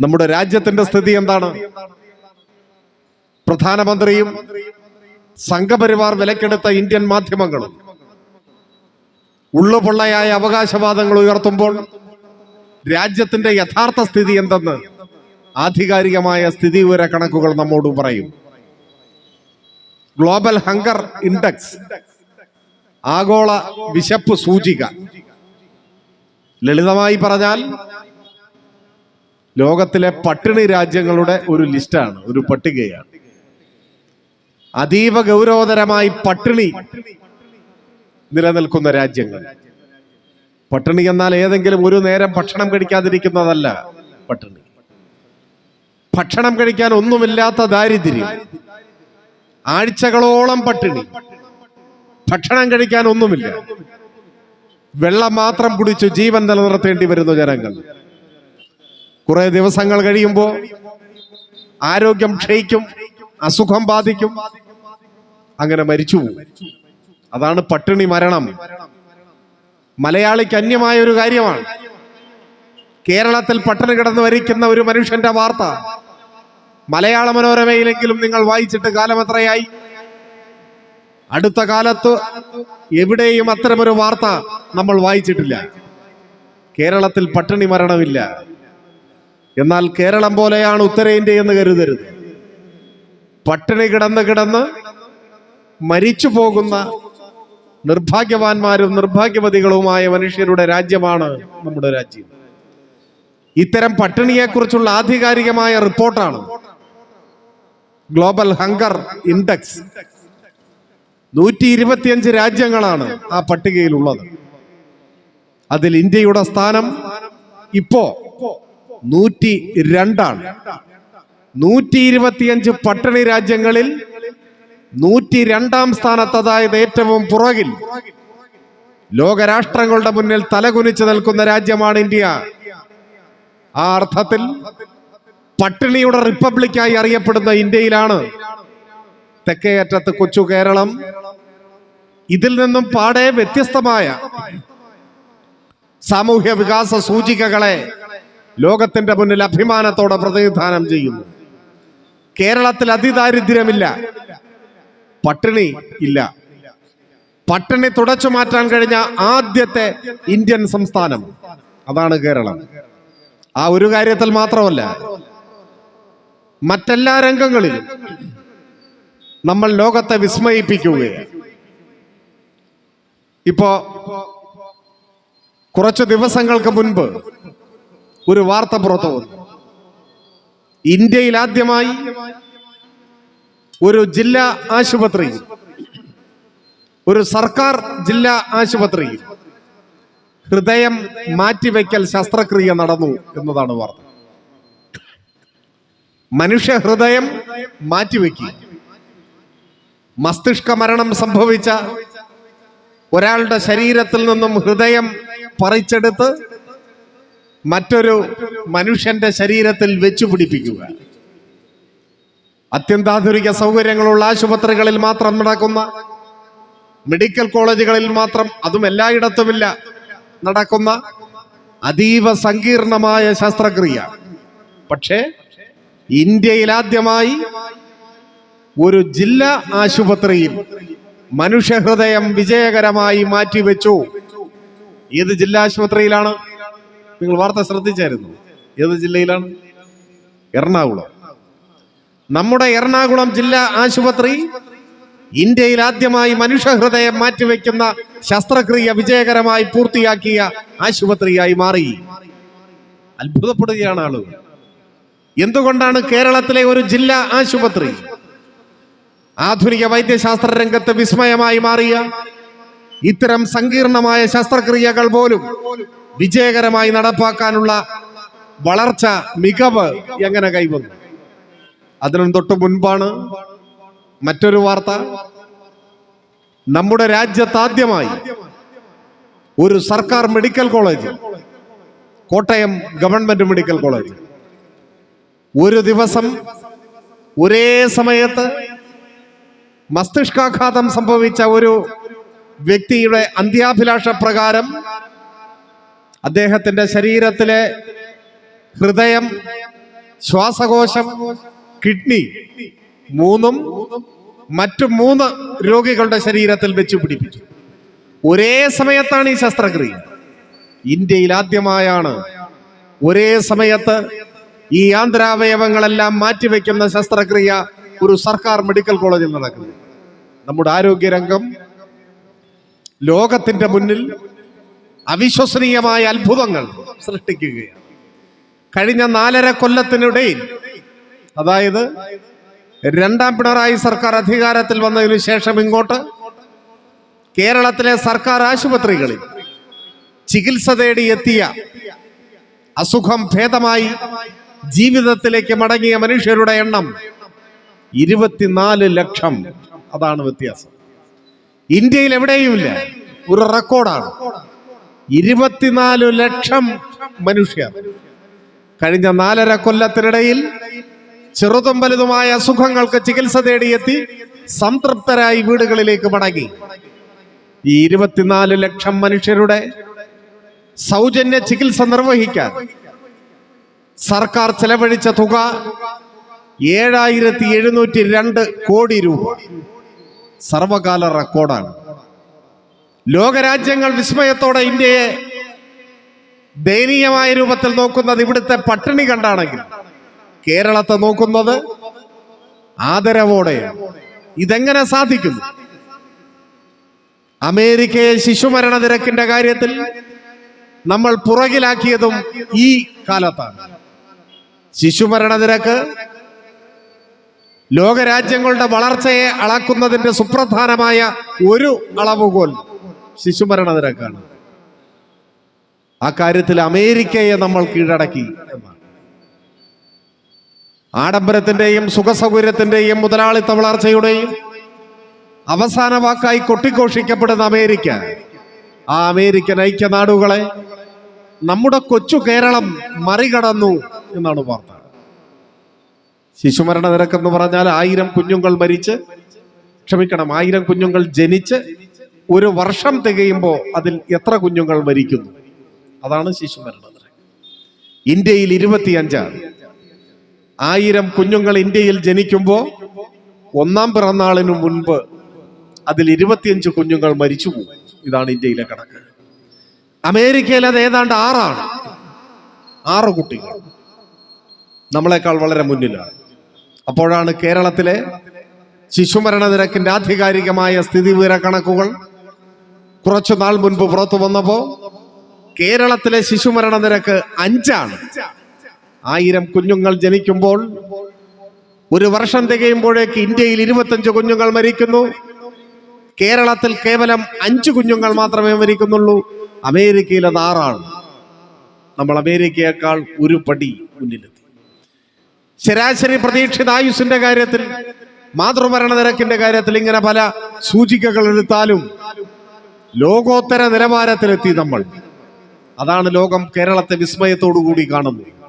നമ്മുടെ രാജ്യത്തിന്റെ സ്ഥിതി എന്താണ്? പ്രധാനമന്ത്രിയും സംഘപരിവാർ വിലക്കെടുത്ത ഇന്ത്യൻ മാധ്യമങ്ങളും ഉള്ളുപൊള്ളയായ അവകാശവാദങ്ങൾ ഉയർത്തുമ്പോൾ രാജ്യത്തിന്റെ യഥാർത്ഥ സ്ഥിതി എന്തെന്ന് ആധികാരികമായ സ്ഥിതി വിവര കണക്കുകൾ നമ്മോട് പറയും. ഗ്ലോബൽ ഹങ്കർ ഇൻഡെക്സ് ആഗോള വിശപ്പ് സൂചിക. ലളിതമായി പറഞ്ഞാൽ ലോകത്തിലെ പട്ടിണി രാജ്യങ്ങളുടെ ഒരു ലിസ്റ്റാണ് ഒരു പട്ടികയാണ്. അതീവ ഗൗരവതരമായി പട്ടിണി നിലനിൽക്കുന്ന രാജ്യങ്ങൾ. പട്ടിണി എന്നാൽ ഏതെങ്കിലും ഒരു നേരം ഭക്ഷണം കഴിക്കാതിരിക്കുന്നതല്ല പട്ടിണി. ഭക്ഷണം കഴിക്കാൻ ഒന്നുമില്ലാത്ത ദാരിദ്ര്യം. ആഴ്ചകളോളം പട്ടിണി. ഭക്ഷണം കഴിക്കാൻ ഒന്നുമില്ല. വെള്ളം മാത്രം കുടിച്ചു ജീവൻ നിലനിർത്തേണ്ടി വരുന്നു ജനങ്ങൾ. കുറെ ദിവസങ്ങൾ കഴിയുമ്പോൾ ആരോഗ്യം ക്ഷയിക്കും അസുഖം ബാധിക്കും. അങ്ങനെ മരിച്ചു അതാണ് പട്ടിണി മരണം. മലയാളിക്ക് അന്യമായ ഒരു കാര്യമാണ്. കേരളത്തിൽ പട്ടിണി കിടന്ന് വരിക്കുന്ന ഒരു മനുഷ്യന്റെ വാർത്ത. മലയാള മനോരമയിലെങ്കിലും നിങ്ങൾ വായിച്ചിട്ട് കാലം എത്രയായി? അടുത്ത കാലത്ത് എവിടെയും അത്തരമൊരു വാർത്ത നമ്മൾ വായിച്ചിട്ടില്ല. കേരളത്തിൽ പട്ടിണി മരണമില്ല. എന്നാൽ കേരളം പോലെയാണ് ഉത്തരേന്ത്യ എന്ന് കരുതരുത്. പട്ടിണി കിടന്ന് കിടന്ന് മരിച്ചു പോകുന്ന നിർഭാഗ്യവാന്മാരും നിർഭാഗ്യവതികളുമായ മനുഷ്യരുടെ രാജ്യമാണ് നമ്മുടെ രാജ്യം. ഇത്തരം പട്ടിണിയെക്കുറിച്ചുള്ള ആധികാരികമായ റിപ്പോർട്ടാണ് ഗ്ലോബൽ ഹങ്കർ ഇൻഡെക്സ്. നൂറ്റി ഇരുപത്തിയഞ്ച് രാജ്യങ്ങളാണ് ആ പട്ടികയിലുള്ളത്. അതിൽ ഇന്ത്യയുടെ സ്ഥാനം ഇപ്പോ നൂറ്റി രണ്ടാണ് നൂറ്റി ഇരുപത്തിയഞ്ച് പട്ടിണി രാജ്യങ്ങളിൽ നൂറ്റി രണ്ടാം സ്ഥാനത്ത് അതായത് ഏറ്റവും പുറകിൽ ലോകരാഷ്ട്രങ്ങളുടെ മുന്നിൽ തലകുനിച്ചു നിൽക്കുന്ന രാജ്യമാണ് ഇന്ത്യ. ആ അർത്ഥത്തിൽ പട്ടിണിയുടെ റിപ്പബ്ലിക്കായി അറിയപ്പെടുന്ന ഇന്ത്യയിലാണ് തെക്കേയറ്റത്ത് കൊച്ചു കേരളം. ഇതിൽ നിന്നും പാടെ വ്യത്യസ്തമായ സാമൂഹ്യ വികാസ സൂചികകളെ ലോകത്തിന്റെ മുന്നിൽ അഭിമാനത്തോടെ പ്രതിനിധാനം ചെയ്യുന്നു. കേരളത്തിൽ അതിദാരിദ്ര്യമില്ല. പട്ടിണി ഇല്ല. പട്ടിണി തുടച്ചു മാറ്റാൻ കഴിഞ്ഞ ആദ്യത്തെ ഇന്ത്യൻ സംസ്ഥാനം അതാണ് കേരളം. ആ ഒരു കാര്യത്തിൽ മാത്രമല്ല മറ്റെല്ലാ രംഗങ്ങളിലും നമ്മൾ ലോകത്തെ വിസ്മയിപ്പിക്കുകയാണ്. ഇപ്പോ കുറച്ചു ദിവസങ്ങൾക്ക് മുൻപ് ഒരു വാർത്ത പുറത്തു വന്നു ഇന്ത്യയിൽ ആദ്യമായി ഒരു ജില്ലാ ആശുപത്രി ഒരു സർക്കാർ ജില്ലാ ആശുപത്രി ഹൃദയം മാറ്റിവെക്കൽ ശസ്ത്രക്രിയ നടന്നു എന്നതാണ് വാർത്ത. മനുഷ്യ ഹൃദയം മാറ്റിവെക്കുക മസ്തിഷ്ക മരണം സംഭവിച്ച ഒരാളുടെ ശരീരത്തിൽ നിന്നും ഹൃദയം പറിച്ചെടുത്ത് മറ്റൊരു മനുഷ്യന്റെ ശരീരത്തിൽ വെച്ചു പിടിപ്പിക്കുക. അത്യന്താധുനിക സൗകര്യങ്ങളുള്ള ആശുപത്രികളിൽ മാത്രം നടക്കുന്ന മെഡിക്കൽ കോളേജുകളിൽ മാത്രം അതും എല്ലായിടത്തുമില്ല നടക്കുന്ന അതീവ സങ്കീർണമായ ശസ്ത്രക്രിയ. പക്ഷേ ഇന്ത്യയിൽ ആദ്യമായി ഒരു ജില്ലാ ആശുപത്രിയിൽ മനുഷ്യഹൃദയം വിജയകരമായി മാറ്റിവെച്ചു. ഏത് ജില്ലാ ആശുപത്രിയിലാണ്? നിങ്ങൾ വാർത്ത ശ്രദ്ധിച്ചായിരുന്നു. ഏത് ജില്ലയിലാണ്? എറണാകുളം. നമ്മുടെ എറണാകുളം ജില്ലാ ആശുപത്രി ഇന്ത്യയിൽ ആദ്യമായി മനുഷ്യഹൃദയം മാറ്റിവെക്കുന്ന ശസ്ത്രക്രിയ വിജയകരമായി പൂർത്തിയാക്കിയ ആശുപത്രിയായി മാറി. അത്ഭുതപ്പെടുകയാണ് ആളുകൾ. എന്തുകൊണ്ടാണ് കേരളത്തിലെ ഒരു ജില്ലാ ആശുപത്രി ആധുനിക വൈദ്യശാസ്ത്ര രംഗത്ത് വിസ്മയമായി മാറിയ ഇത്തരം സങ്കീർണമായ ശസ്ത്രക്രിയകൾ പോലും വിജയകരമായി നടപ്പാക്കാനുള്ള വളർച്ച മികവ് എങ്ങനെ കൈവന്നു? അതിനും തൊട്ട് മുൻപാണ് മറ്റൊരു വാർത്ത. നമ്മുടെ രാജ്യത്താദ്യമായി ഒരു സർക്കാർ medical college Kottayam government medical college. ഒരു ദിവസം ഒരേ സമയത്ത് മസ്തിഷ്കാഘാതം സംഭവിച്ച ഒരു വ്യക്തിയുടെ അന്ത്യാഭിലാഷ പ്രകാരം അദ്ദേഹത്തിന്റെ ശരീരത്തിലെ ഹൃദയം ശ്വാസകോശം കിഡ്നി മൂന്നും മറ്റു മൂന്ന് രോഗികളുടെ ശരീരത്തിൽ വെച്ച് പിടിപ്പിച്ചു. ഒരേ സമയത്താണ് ഈ ശസ്ത്രക്രിയ. ഇന്ത്യയിൽ ആദ്യമായാണ് ഒരേ സമയത്ത് ഈ ആന്തരാവയവങ്ങളെല്ലാം മാറ്റിവെക്കുന്ന ശസ്ത്രക്രിയ ഒരു സർക്കാർ മെഡിക്കൽ കോളേജിൽ നടക്കുന്നത്. നമ്മുടെ ആരോഗ്യരംഗം ലോകത്തിന്റെ മുന്നിൽ അവിശ്വസനീയമായ അത്ഭുതങ്ങൾ സൃഷ്ടിക്കുകയാണ്. കഴിഞ്ഞ നാലര കൊല്ലത്തിനിടയിൽ അതായത് രണ്ടാം പിണറായി സർക്കാർ അധികാരത്തിൽ വന്നതിനു ശേഷം ഇങ്ങോട്ട് കേരളത്തിലെ സർക്കാർ ആശുപത്രികളിൽ ചികിത്സ തേടി എത്തിയ അസുഖം ഭേദമായി ജീവിതത്തിലേക്ക് മടങ്ങിയ മനുഷ്യരുടെ എണ്ണം ഇരുപത്തിനാല് ലക്ഷം. അതാണ് വ്യത്യാസം. ഇന്ത്യയിൽ എവിടെയുമില്ല. ഒരു റെക്കോർഡാണ്. ഇരുപത്തിനാല് ലക്ഷം മനുഷ്യർ. കഴിഞ്ഞ നാലര കൊല്ലത്തിനിടയിൽ ചെറുതും വലുതുമായ അസുഖങ്ങൾക്ക് ചികിത്സ തേടിയെത്തി സംതൃപ്തരായി വീടുകളിലേക്ക് മടങ്ങി. ഈ ഇരുപത്തിനാല് ലക്ഷം മനുഷ്യരുടെ സൗജന്യ ചികിത്സ നിർവഹിക്കാൻ സർക്കാർ ചെലവഴിച്ച തുക ഏഴായിരത്തി എഴുന്നൂറ്റി രണ്ട് കോടി രൂപ. സർവകാല റെക്കോർഡാണ്. ലോകരാജ്യങ്ങൾ വിസ്മയത്തോടെ ഇന്ത്യയെ ദയനീയമായ രൂപത്തിൽ നോക്കുന്നത് ഇവിടുത്തെ പട്ടിണി കണ്ടാണെങ്കിൽ. കേരളത്തെ നോക്കുന്നത് ആദരവോടെ ഇതെങ്ങനെ സാധിക്കുന്നു? അമേരിക്കയെ ശിശുമരണ നിരക്കിന്റെ കാര്യത്തിൽ നമ്മൾ പുറകിലാക്കിയതും ഈ കാലത്താണ്. ശിശുമരണ നിരക്ക് ലോകരാജ്യങ്ങളുടെ വളർച്ചയെ അളക്കുന്നതിന്റെ സുപ്രധാനമായ ഒരു അളവുകോൽ ശിശുമരണ നിരക്കാണ് ആ കാര്യത്തിൽ അമേരിക്കയെ നമ്മൾ കീഴടക്കി. ആഡംബരത്തിന്റെയും സുഖസൗകര്യത്തിന്റെയും മുതലാളിത്ത വളർച്ചയുടെയും അവസാന വാക്കായി കൊട്ടിഘോഷിക്കപ്പെടുന്ന അമേരിക്ക ആ അമേരിക്കൻ ഐക്യനാടുകളെ നമ്മുടെ കൊച്ചു കേരളം മറികടന്നു എന്നാണ് വാർത്ത. ശിശുമരണ നിരക്കെന്ന് പറഞ്ഞാൽ ആയിരം കുഞ്ഞുങ്ങൾ മരിച്ച് ക്ഷമിക്കണം ആയിരം കുഞ്ഞുങ്ങൾ ജനിച്ച് ഒരു വർഷം തികയുമ്പോൾ അതിൽ എത്ര കുഞ്ഞുങ്ങൾ മരിക്കുന്നു? അതാണ് ശിശുമരണ ഇന്ത്യയിൽ ഇരുപത്തിയഞ്ചാണ് ആയിരം കുഞ്ഞുങ്ങൾ ഇന്ത്യയിൽ ജനിക്കുമ്പോൾ ഒന്നാം പിറന്നാളിനു മുൻപ് അതിൽ ഇരുപത്തിയഞ്ച് കുഞ്ഞുങ്ങൾ മരിച്ചു പോകും ഇതാണ് ഇന്ത്യയിലെ കണക്ക്. അമേരിക്കയിൽ അത് ഏതാണ്ട് ആറാണ്. ആറ് കുട്ടികൾ. നമ്മളെക്കാൾ വളരെ മുന്നിലാണ്. അപ്പോഴാണ് കേരളത്തിലെ ശിശുമരണ നിരക്കിന്റെ ആധികാരികമായ സ്ഥിതി വിവര കണക്കുകൾ കുറച്ചു നാൾ മുൻപ് പുറത്തു വന്നപ്പോ കേരളത്തിലെ ശിശുമരണ നിരക്ക് അഞ്ചാണ്. ആയിരം കുഞ്ഞുങ്ങൾ ജനിക്കുമ്പോൾ ഒരു വർഷം തികയുമ്പോഴേക്ക് ഇന്ത്യയിൽ ഇരുപത്തഞ്ച് കുഞ്ഞുങ്ങൾ മരിക്കുന്നു. കേരളത്തിൽ കേവലം അഞ്ച് കുഞ്ഞുങ്ങൾ മാത്രമേ മരിക്കുന്നുള്ളൂ. അമേരിക്കയിൽ അത് ആറാണ്. നമ്മൾ അമേരിക്കയേക്കാൾ ഒരു പടി മുന്നിലെത്തി. ശരാശരി പ്രതീക്ഷിത ആയുസിന്റെ കാര്യത്തിൽ മാതൃമരണ നിരക്കിന്റെ കാര്യത്തിൽ ഇങ്ങനെ പല സൂചികകൾ എടുത്താലും ലോകോത്തര നിലവാരത്തിലെത്തി നമ്മൾ. അതാണ് ലോകം കേരളത്തെ വിസ്മയത്തോടു കൂടി കാണുന്നത്.